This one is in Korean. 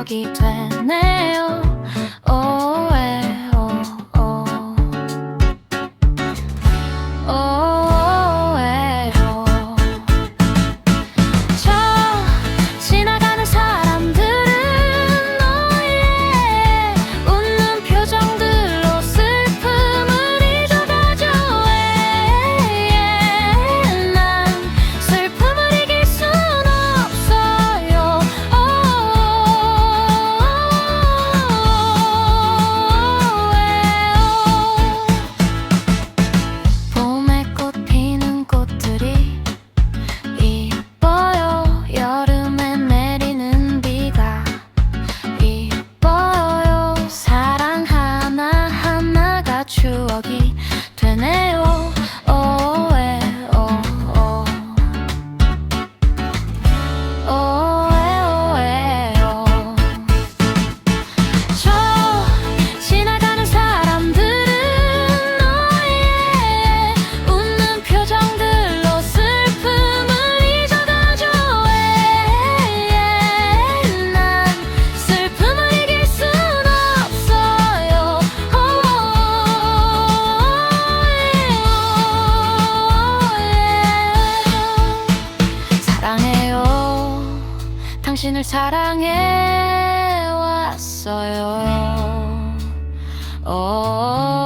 추억이 되네요. 당신을 사랑해 왔어요. 오.